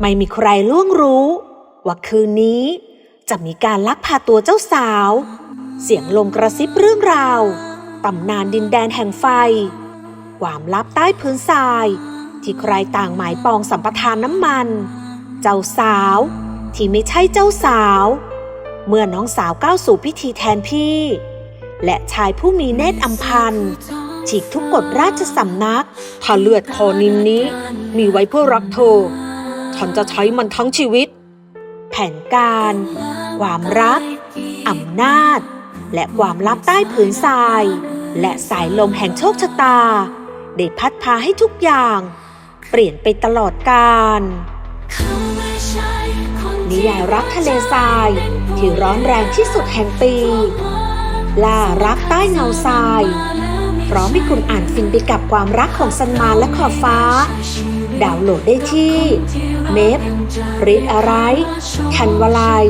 ไม่มีใครล่วงรู้ ว่าคืนนี้จะมีการลักพาตัวเจ้าสาว เสียงลมกระซิบเรื่องราวตำนานดินแดนแห่งไฟ ความลับใต้พื้นทราย ที่ใครต่างหมายปองสัมปทานน้ำมัน เจ้าสาวที่ไม่ใช่เจ้าสาว เมื่อน้องสาวก้าวสู่พิธีแทนพี่ และชายผู้มีเนตรอัมพันฉีกทุกกฎราชสำนัก ถ้าเลือดคอนินนี้ มีไว้เพื่อรักเธอ ฉันจะใช้มันทั้งชีวิต แผนการ ความรักอำนาจ และความลับใต้ผืนทราย และสายลมแห่งโชคชะตา ได้พัดพาให้ทุกอย่าง เปลี่ยนไปตลอดกาลนิยายรักทะเลทรายที่ร้อนแรงที่สุดแห่งปี ล่ารักใต้เงาทราย พร้อมให้คุณอ่านฟินไปกับความรักของซันมาและขอบฟ้า ดาวน์โหลดได้ที่ เมฟรีดอะไร ทันวลัย